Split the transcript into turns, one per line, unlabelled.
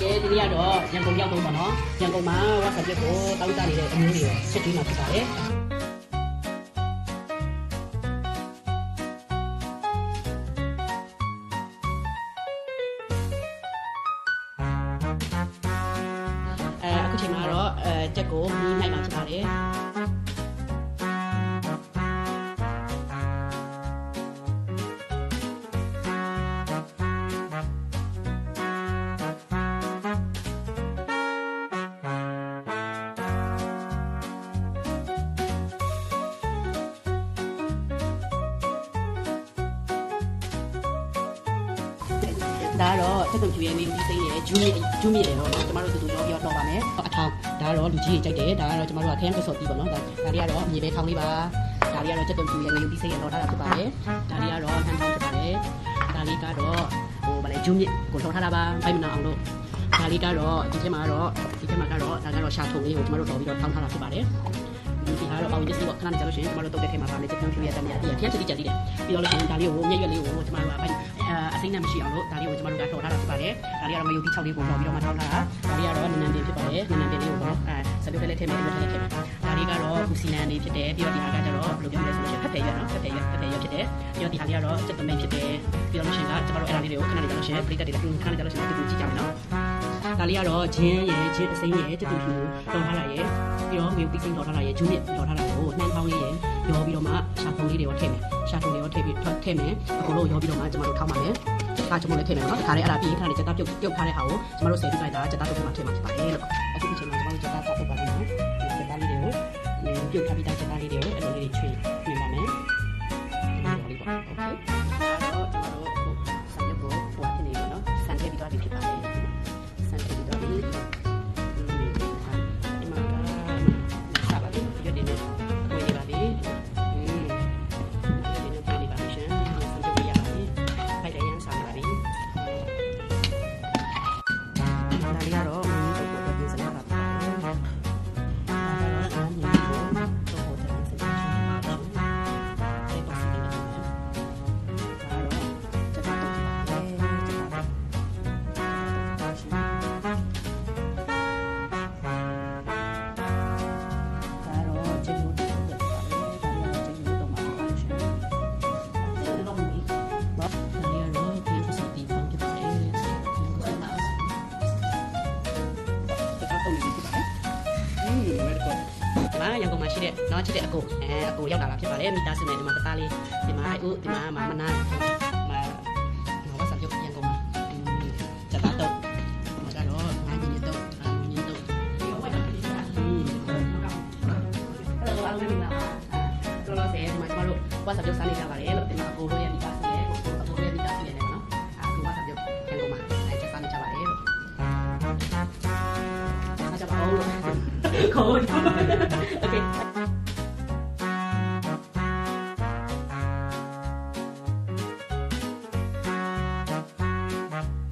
ကဲဒီနေ့ကတော့ရန်ကုန်ရောက်တော့ပါနော်ရန်ကုန်မှာဝါဆပ်ပြက်ကိုတောင်းတနေတဲ့အမျိုးတွေစစ်ပြီးမှဖြစ်ပါတယ်အဲအခုချိန်မှာတော့အဲတက်ကိုမီးနိုင်မှာဖြစ်ပါတယ် ဒါကတော့တက်ကွန်ပြူရဲ့နေလူကြီးစိမ့်ရဲ့ဂျူးမြစ်ဂျူးမြစ်တယ်တော့နော်ကျမတို့တူတူပြောပြီးတော့တော့ပါမယ်အထောင်ဒါကတော့လူကြီးကြီးကြိုက်တယ်ဒါကတော့ကျမတို့ကခရမ်းကစော်ပြီးပေါ့နော်ဒါဒါတွေကတော့မြေပဲထောင်လေးပါဒါတွေကတော့တက်ကွန်ပြူရဲ့နေလူကြီးစိမ့်ရဲ့တော့ထားတာဖြစ်ပါတယ်ဒါတွေကတော့ဟန်ထောင်ဖြစ်ပါတယ်ဒါလေးကတော့ဟိုဗာလေဂျူးမြစ်ကိုထောင်ထားတာပါဘိုက်မနာအောင်လို့ဒါလေးကတော့ဒီထဲမှာကတော့ဒီထဲမှာကတော့ဒါကတော့ရှာထုံလေးကိုကျမတို့တော်ပြီးတော့ထောင်ထားတာဖြစ်ပါတယ် ဒီဟာတော့ပေါင်းရစီပေါ့ခဏနေကြလို့ရှိရင်ကျမတို့တုတ်တဲ့ထဲမှာပါလေတက်ကွန်ပြူရဲ့တမယာဒီဖျက်ချတိကြတိတယ်ပြီးတော့လို့ရှိရင်ဒါလေးကိုမျက်ရွက်လေးကိုကျမတို့ကဘိုက်အစိမ့်နဲ့မရှိအောင်လို့ဒါလေးကိုကျမတို့ကထော်ထားတာဖြစ်ပါတယ်ဒါလေးကတော့မယုတ်တိ6လေးကိုထော်ပြီးတော့မှထောက်ထားတာဒါလေးကတော့နန်းနန်းတင်ဖြစ်ပါတယ်နန်းနန်းတင်လေးကိုတော့အဲစပြုတ်ကလေးထည့်မယ်လို့ထည့်လိုက်ခဲ့မယ်ဒါလေးကတော့ဘူစီနန်လေးဖြစ်တယ်ပြီးတော့ဒီဟာကကျတော့ဘယ်လိုပြောမလဲဆိုလို့ရှိရင်ဖက်ဖယ်ရွက်နော်ဖက်ဖယ်ရွက်ဖက်ဖယ်ရွက်ဖြစ်တယ်ပြီးတော့ဒီဟာလေးကတော့စက်တမိတ်ဖြစ်တယ်ပြီးတော့လို့ရှိရင်ကကျမတို့အဲ့ဒါလေးတွေကိုခဏနေကြလို့ရှိရင်ပရိသတ်တွေလည်းခဏနေကြလို့ရှိရင်တူတူကြည့်ကြအောင်နော် ဒါလေးကတော့ဂျင်းရယ်ဂျင်းအစိမ်းရယ်တူတူဖြူတော်ထားတာရယ်ပြီးတော့မြို့ပြီးစိမ်းတော်ထားတာရယ်ဂျူးနစ်တော်ထားတာကိုနှမ်းပေါင်းလေးရယ်ရောပြီးတော့မှရှာဖုံလေးတွေရောထည့်မယ်ရှာဖုံလေးရောထည့်ပြီးထည့်မယ်အကုန်လုံးရောပြီးတော့မှကျမတို့ထောက်ပါမယ်ဒါကျွန်တော်လည်းထည့်မယ်နော်ဒါလည်းအဲ့ဒါပြီးခဏလေးစက်သားပြုတ်ပြုတ်ထားတဲ့ဟာကိုကျမတို့ဆယ်ပြီးလိုက်တာစက်သားပြုတ်မှထည့်မှာဖြစ်ပါတယ်လို့အခုဒီချိန်မှာကျမတို့စက်သားပြုတ်ပါမယ်နော်စက်သားလေးတွေကိုပြုတ်ထားပြီးသားစက်သားလေးတွေကိုအဲ့လိုလေးတွေချွေ ဒါ ဒီမှာရန်ကုန်မှာရှိတဲ့နော်ချစ်တဲ့အကိုအဲအကိုရောက်လာတာဖြစ်ပါတယ်မိသားစုနဲ့ဒီမှာတသားလေးဒီမှာအခုဒီမှာမမနာမှာမဝဆပ်ရုပ်ရန်ကုန်မှာစတာတော့မကတော့ငါညီနေတော့ငါညီနေတော့ 口味。OK。